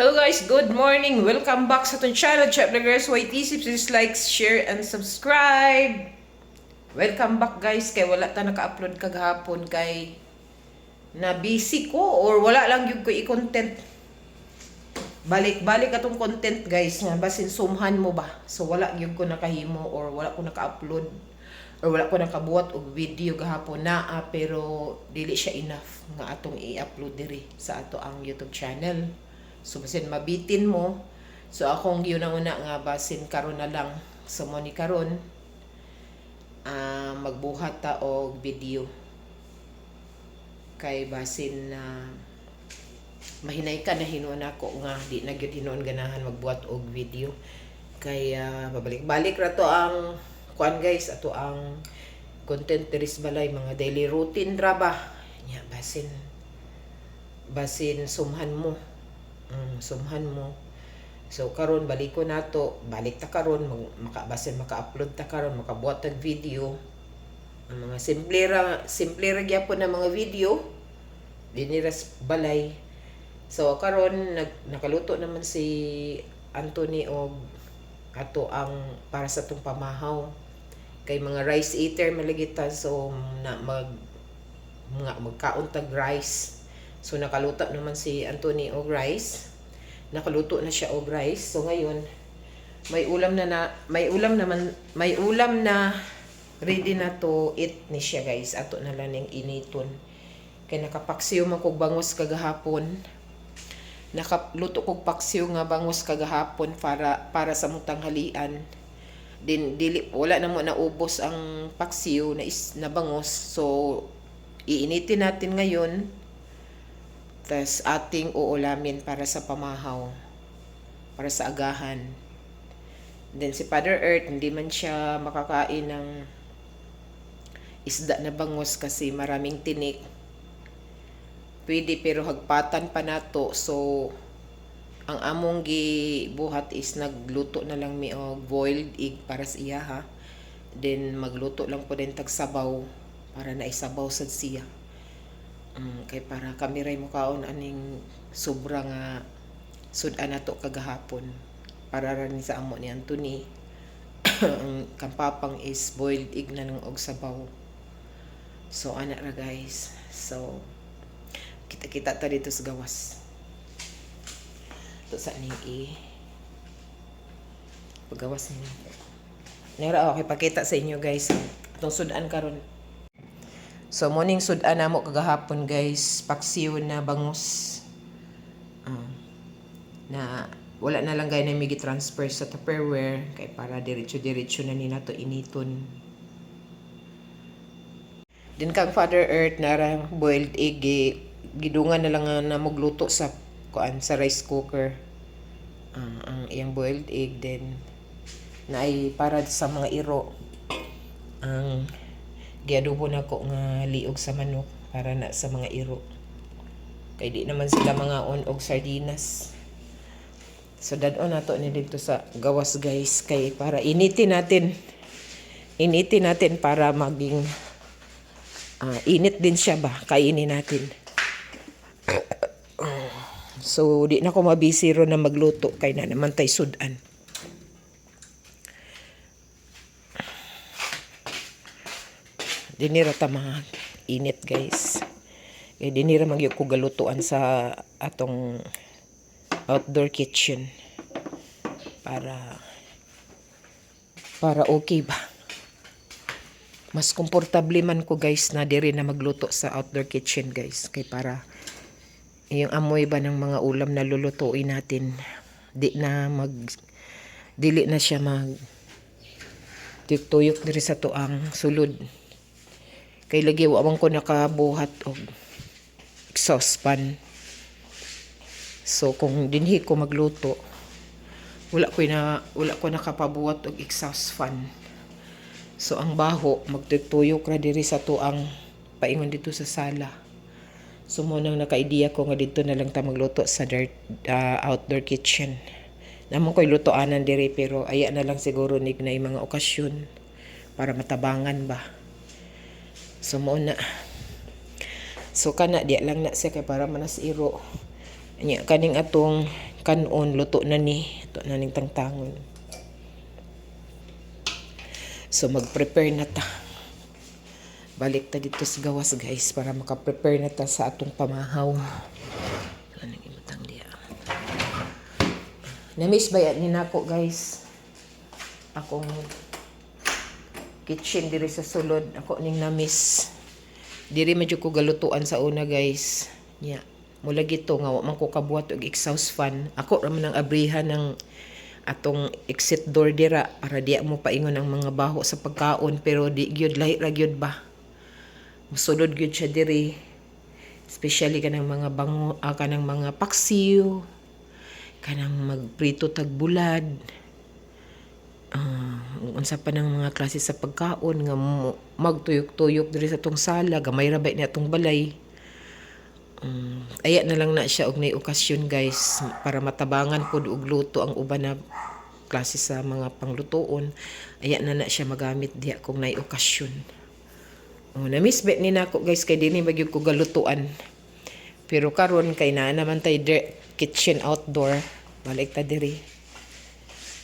Hello guys, good morning. Welcome back sa itong channel, Chef Vloggers YTC. Please like, share, and subscribe. Welcome back guys. Kay wala ta naka-upload kagahapon kay na busy ko or wala lang yung ko i-content. Balik-balik atong content guys nga basin sumhan mo ba. So wala yung ko nakahimo or wala ko naka-upload or wala ko nakabuhat og video gahapon na ah, pero dili siya enough nga atong i-upload diri sa ato ang YouTube channel. So basin mabitin mo. So akong yun ang una nga basin karon na lang. Sa mo ni karon ah, magbuhat ta og video. Kay basin na mahinay ka na hinuon ako nga di na gyud hinuon ganahan magbuhat og video. Kaya babalik-balik ra to ang kuan guys ato ang content teris balay mga daily routine ra ba? Nya basin. Basin sumhan mo mm, sumhan mo. So karon balik ko nato. Balik ta karon mag, maka basin maka-upload ta karon makabuhat tag video. Ang mga simple ra simple ra gyapon na mga video diniras balay. So karon nag, nakaluto naman si Anthony og ato ang para sa tong pamahaw. Kay mga rice eater malagita so na mag mga magkaon tag rice so nakaluto naman si Anthony og rice. Nakaluto na siya og rice. So ngayon may ulam na, na may ulam naman may ulam na ready na to eat ni siya guys. Ato na lang ning initon. Kay nakapaksiw man kog bangus kagahapon. Nakaluto kog paksiw nga bangus kagahapon para para sa mong tanghalian din dili wala na mo naubos ang paksiw na is na bangus so iinitin natin ngayon tas ating uulamin para sa pamahaw para sa agahan. Then si Father Earth hindi man siya makakain ng isda na bangus kasi maraming tinik. Pwede pero hagpatan pa nato so ang among gibuhat is nagluto na lang mi og boiled egg para sa iya ha? Then magluto lang po din tag sabaw para na isabaw sad siya um, kay para kami ray mo kaon aning sobra nga sudan nato kagahapon para rin sa amo ni Anthony ang kampapang is boiled egg na lang og sabaw so ana ra guys so kita-kita ta dito sa gawas. Ito sa ning i paggawas niya. Nera okay pakita sa inyo guys atong sudan karon. So morning sudan namo kagahapon guys, paksiw na bangus. Ah, na wala na lang gay na may transfer sa Tupperware. Kay para diretso-diretso na ni nato initon. Din kang Father Earth narang boiled egg gidungan na lang na magluto sa kuan sa rice cooker. Ah, ang iyang boiled egg then na ay para sa mga iro. Ang giadobo na ko nga liog sa manok para na sa mga iro. Kay di naman sila mga on og sardinas. So dadon nato ni dito sa gawas guys. Kay para initin natin initin natin para maging ah, init din siya ba? Kainin natin. So, di na ko mabisi ro na magluto kay na naman tay sudan. Dinira ta mga init guys. Eh, dinira magyug ko galutuan sa atong outdoor kitchen para para okay ba? Mas komportable man ko guys na diri na magluto sa outdoor kitchen guys. Kay para yung amoy ba ng mga ulam na lulutuin natin di na mag dili na siya mag tuyok diri sa tuang sulod kay lagi wawang ko nakabuhat og exhaust pan so kung dinhi ko magluto wala ko na wala ko nakapabuhat og exhaust fan so ang baho magtuyok ra diri sa tuang paingon dito sa sala So mo nang naka-idea ko nga dito na lang ta magluto sa dirt, ah, outdoor kitchen. Namon ko'y lutoanan diri pero aya na lang siguro nig na mga okasyon para matabangan ba. So mo na. So kana di lang na siya kay para manas iro. Nya kaning atong kanon luto na ni ito na ning tangtangon so mag-prepare na ta. Balik ta dito sa gawas guys para maka-prepare na ta sa atong pamahaw. Anong imatang diya? Na-miss ba yan ni nako guys? Akong kitchen diri sa sulod. Ako ning na-miss. Diri medyo ko galutuan sa una guys. Nya mula gito nga wa man ko kabuhat og exhaust fan. Ako ra man ang abrihan ng atong exit door dira para di mo paingon ang mga baho sa pagkaon pero di gyud lahi ra gyud ba. Musulod gyud siya diri. Especially kanang mga bango ah, kanang mga paksiw kanang magprito tag bulad ah unsa pa ng mga klase sa pagkaon nga magtuyok-tuyok diri sa tong sala gamay ra ba ni atong balay? Um, aya na lang na siya og nay okasyon guys para matabangan pod og luto ang uban na klase sa mga panglutoon. Aya na na siya magamit diha kung nay okasyon. Oh, na miss bet ni nako guys kay dinhi bagyog ko galutuan pero karon kay naa naman tay kitchen outdoor balik ta diri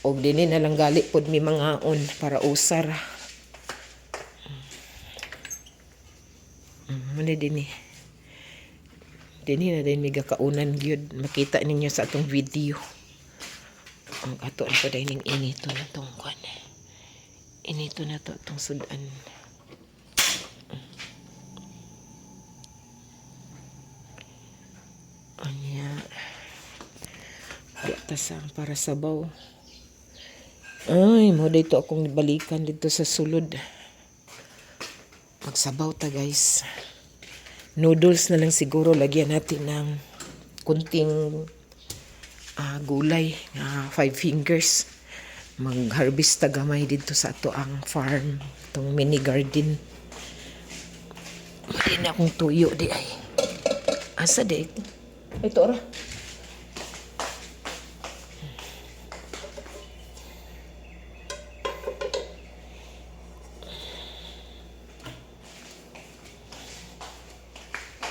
og dinhi na lang gali pod mi mga on para usar Mm, muna din eh. Dini na din miga kaunan gyud makita ninyo sa atong video. Ang ato na pa dining inito na tong kwan. Inito na to tong sudan. Anya. Tasang para sabaw. Ay, mo dito akong balikan dito sa sulod. Magsabaw ta guys. Noodles na lang siguro lagyan natin ng kunting ah, gulay na five fingers. Mag-harvest ta gamay dito sa ato ang farm itong mini garden. Mali na akong tuyo di ay. Asa di? Ito ora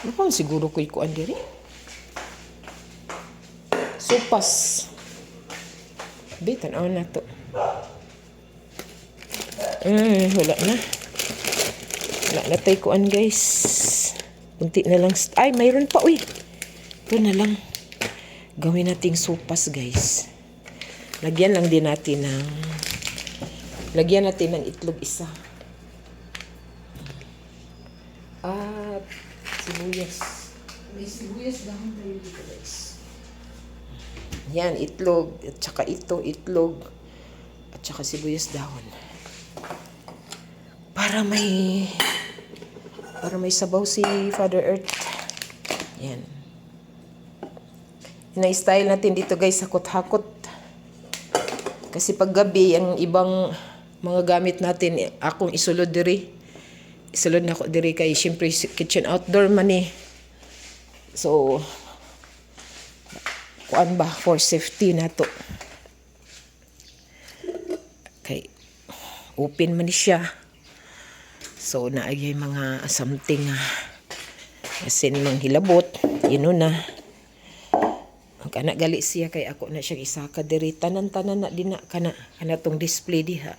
Ano siguro ko'y kuan diri? Supas. Bitan aw na to. Mm, wala na. Wala na tayo kuan guys. Kunti na lang. Ay, mayroon pa uy. Ito na lang. Gawin nating supas guys. Lagyan lang din natin ng lagyan natin ng itlog isa. At sibuyas. May sibuyas dahon tayo dito guys. Yan, itlog. At saka ito, itlog. At saka sibuyas dahon. Para may para may sabaw si Father Earth. Yan. Ina-style natin dito guys, hakot-hakot. Kasi pag gabi, ang ibang mga gamit natin, akong isulod diri isulod na ako diri kay syempre kitchen outdoor man eh. So kuan ba for safety na to. Kay open man ni siya. So naagay mga something ah, asin mang hilabot, yun na. Ang kana gali siya kay ako na siya isaka diri tanan-tanan na din na kana kana tong display diha.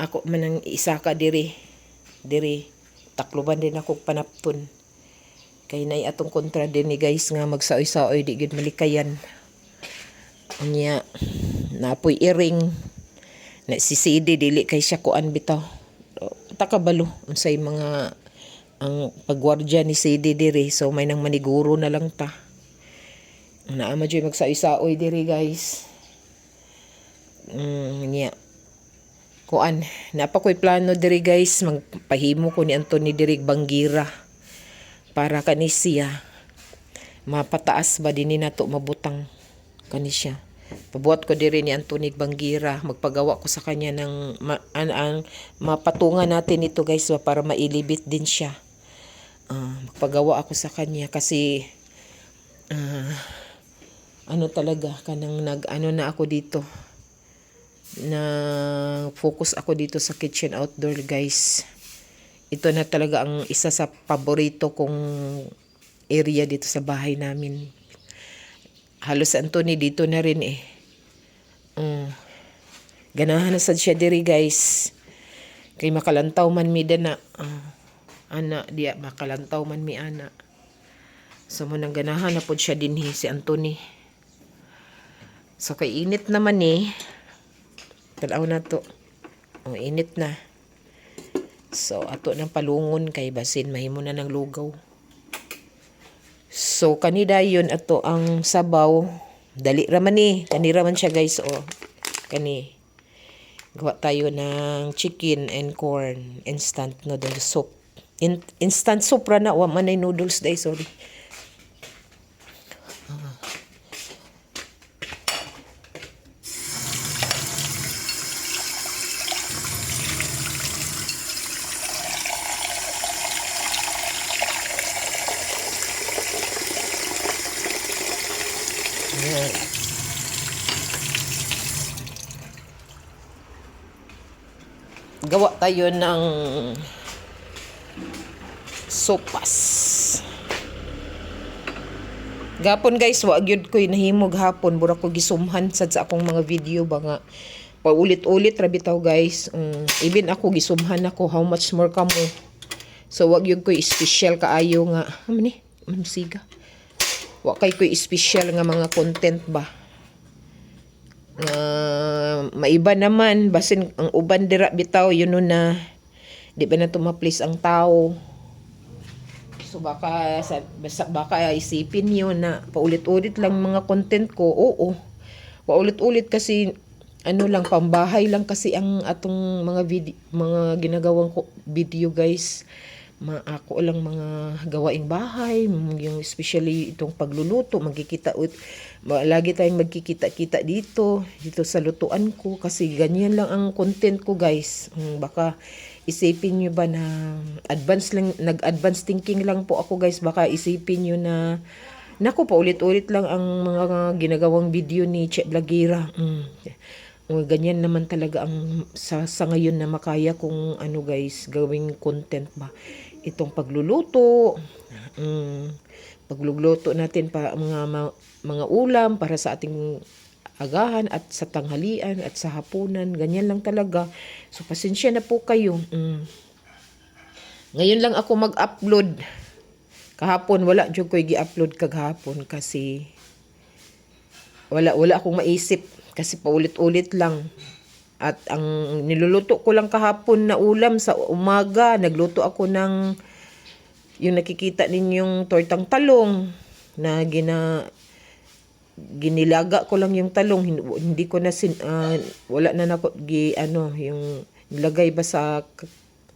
Ako man ang isaka diri diri takluban din ako panapton kay nay atong kontra din ni guys nga magsaoy-saoy di gid malikayan. Unya napoy iring na si CD dili kay siya kuan bitaw. Takabalo unsay mga ang pagwardya ni CD diri so may nang maniguro na lang ta. Naa man jud magsaoy-saoy diri guys. Mm, nya kuan napa ko'y plano diri guys. Magpahimo ko ni Anthony diri banggira para kani siya mapataas ba dinhi nato mabutang kani siya. Pabuhat ko diri ni Anthony banggira magpagawa ko sa kanya ng ma, an, ang mapatungan natin ito guys para mailibit din siya. Ah, magpagawa ako sa kanya kasi ah, ano talaga kanang nag ano na ako dito na focus ako dito sa kitchen outdoor guys. Ito na talaga ang isa sa paborito kong area dito sa bahay namin. halos Anthony dito na rin eh. Mm. Ganahan na sad siya diri guys. Kay makalantaw man mi dana. Ah, ana diya makalantaw man mi ana. So mo nang ganahan na pod siya dinhi si Anthony. So kay init naman eh. Tanaw na to. Oh, init na. So ato nang palungon kay basin mahimo na ng lugaw. So kanida yun ato ang sabaw. Dali raman ni. Kani raman siya guys oh. Kani. Gawa tayo ng chicken and corn instant noodle soup. In, instant soup na. Wa man ay noodles day, sorry. Gawa tayo ng sopas. Gapon guys, wa gyud ko'y nahimog hapon bura ko gisumhan sad sa akong mga video ba nga paulit-ulit ra bitaw guys. Mm, even ako gisumhan ako how much more kamo. So wag gyud ko'y special kaayo nga. Ano ni? Ano siga? Wa kay ko'y special nga mga content ba. Nga maiba naman basin ang uban dira bitaw yun na di ba na tumaplis ang tao. So baka sa baka isipin niyo na paulit-ulit lang mga content ko. Oo. Paulit-ulit kasi ano lang pambahay lang kasi ang atong mga video, mga ginagawang ko video guys. Ma ako lang mga gawaing bahay, yung especially itong pagluluto, magkikita lagi tayong magkikita-kita dito, dito sa lutuan ko kasi ganyan lang ang content ko guys. Mm, baka isipin nyo ba na advance lang nag-advance thinking lang po ako guys baka isipin nyo na nako pa ulit-ulit lang ang mga ginagawang video ni Che Blagira mm. O, ganyan naman talaga ang sa, sa ngayon na makaya kung ano guys gawing content ba itong pagluluto mm, pagluluto natin pa mga mga ulam para sa ating agahan at sa tanghalian at sa hapunan. Ganyan lang talaga. So, pasensya na po kayo. Mm. Ngayon lang ako mag-upload. Kahapon, wala dyan ko i-upload kaghapon kasi wala, wala akong maisip kasi paulit-ulit lang. At ang niluluto ko lang kahapon na ulam sa umaga, nagluto ako ng yung nakikita ninyong tortang talong na gina ginilaga ko lang yung talong. Hin- hindi ko na sin, ah, wala na nako gi ano yung nilagay ba sa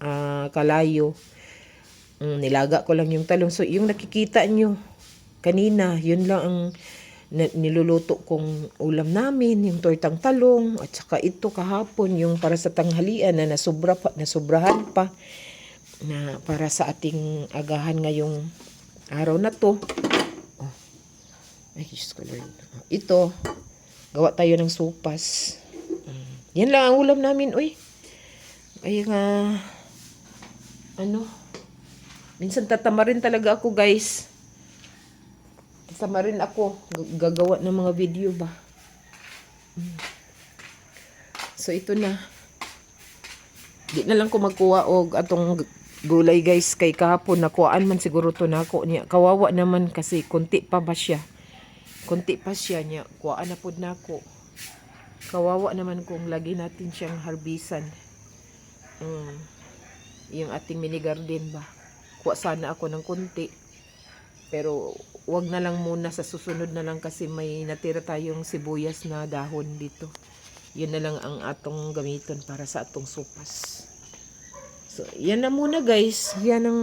ah, kalayo. Mm, nilaga ko lang yung talong. So yung nakikita nyo kanina yun lang ang niluluto kong ulam namin yung tortang talong at saka ito kahapon yung para sa tanghalian na nasobra pa nasobrahan pa na para sa ating agahan ngayong araw na to ay, Diyos ko Lord. Ito, gawa tayo ng sopas. Mm. Yan lang ang ulam namin, uy. Ay nga, ano, minsan tatamarin talaga ako, guys. Tatamarin ako, G- gagawa ng mga video ba. So, ito na. Di na lang ko magkuha og atong gulay guys. Kay kahapon nakuhaan man siguro to nako niya. Kawawa naman kasi konti pa ba siya? Konti pa siya niya. Kuhaan na pod nako kawawa naman kung lagi natin siyang harbisan. Mm. yung ating mini garden ba? Kuha sana ako ng konti pero wag na lang muna sa susunod na lang kasi may natira tayong sibuyas na dahon dito yun na lang ang atong gamiton para sa atong sopas so yan na muna guys yan ang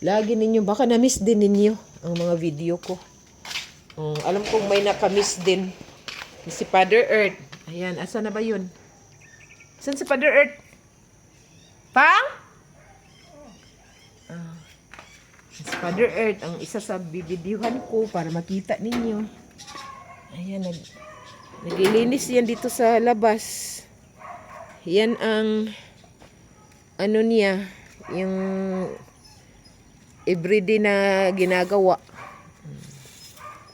lagi ninyo baka na-miss din ninyo ang mga video ko Mm, alam kong may nakamiss din. Si Father Earth. Ayan, asa na ba yun? Saan si Father Earth? Pang? Ah. Si Father Earth, ang isa sa bibidyuhan ko para makita ninyo. Ayan, nag, naglilinis yan dito sa labas. Yan ang ano niya, yung everyday na ginagawa.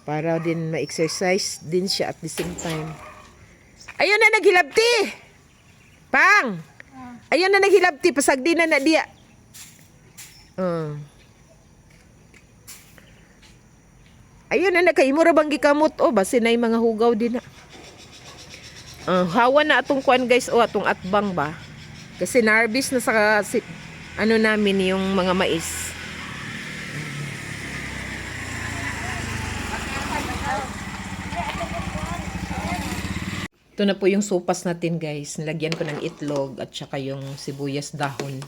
Para din ma-exercise din siya at the same time. Ayun na naghilabti! Pang! Ayun na naghilabti. Pasagdi na na diya. Uh. Ayun na nakaimura bang gikamot o basi na yung mga hugaw din na. Uh, hawa na atong kuan guys o atong atbang ba. Kasi narbis na sa si, ano namin yung mga mais. Ito na po yung sopas natin guys. Nilagyan ko ng itlog at saka yung sibuyas dahon.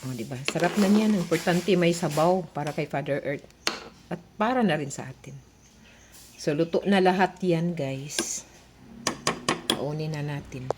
O, di ba? Sarap na niyan. Importante may sabaw para kay Father Earth. At para na rin sa atin. So, luto na lahat yan guys. Paunin na natin.